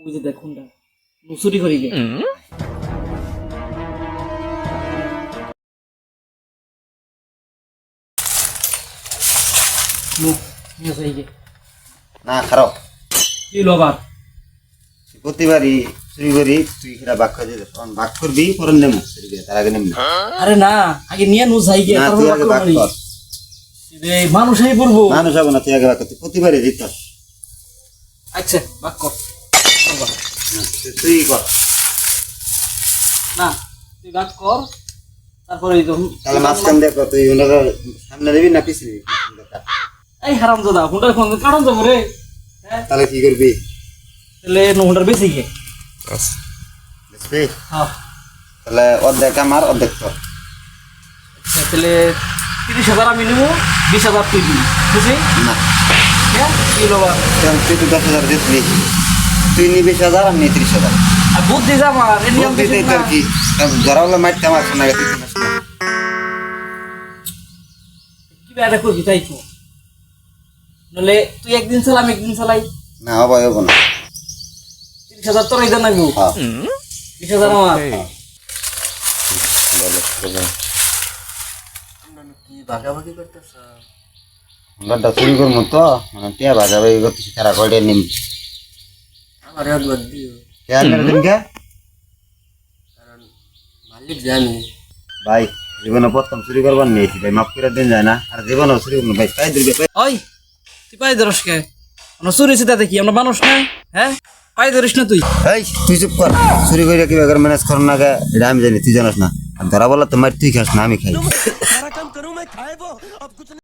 ওই যে দেখুন না কি হলো প্রতিবারই চুরি করি তুই সেটা বাক করে বাক করবি পরে নেম। চুরি করে তার আগে নেম আরে না আগে নিয়ে নু যাই তারপর বাক মানুষ আই পড়ব। মানুষ হবে না তুই আগে বাক কর। প্রতিবারই দিত আচ্ছা বাক্য তুই কর না। তুই বাক কর তারপরে এই যখন তাহলে মাঝখান দিয়ে কর তুই ওনারা সামনে দিবি না। পিছিয়ে দিবি এই হারাম দাদা হুন্ডার ফোন কারণ যাব রে হ্যাঁ? তাহলে কি করবি তাহলে হুন্ডার বেশি গে বুঝবি হ্যাঁ তাহলে অর্ধেক আমার অর্ধেক তোর তাহলে তিরিশ হাজার আমি নেব বিশ হাজার তুই দিবি বুঝলি না হ্যাঁ কি হলো আবার? কারণ তুই তো দশ হাজার দিতলি তুই নি বিশ হাজার আমি ত্রিশ হাজার। আর বুদ্ধি যা আমার এই নিয়ম বুদ্ধি কিছু দেই না। তোর কি? ধরা হলে মারতে আমার শোনা গেছে কি বেড়া করবি তাই তো? নলে তুই একদিন চালা আমি একদিন চালাই। না হব হব না। তিরিশ হাজার তোর এই জানাব হ্যাঁ। বিশ হাজার আমার। কি ভাগাভাগি করতেছ। আমরা চুরি করব তো মানে টিয়া ভাজা ভাই করতেছি তারা কয়টা আমার একবার দিও কে আনলে মালিক জানি ভাই জীবনে প্রথম চুরি করবার নিয়েছি ভাই মাফ করে দিন যায় না আর জীবনে চুরি করব ভাই তাই দিবে ওই তুই পাই ধরস কে আমরা চুরিছি তাতে কি আমরা মানুষ না হ্যাঁ পাই ধরিস না তুই এই তুই চুপ কর চুরি করে কীভাবে ম্যানেজ কর না গে এটা আমি জানি তুই জানাস না আর ধরা বলা তো মার তুই খাস না আমি খাই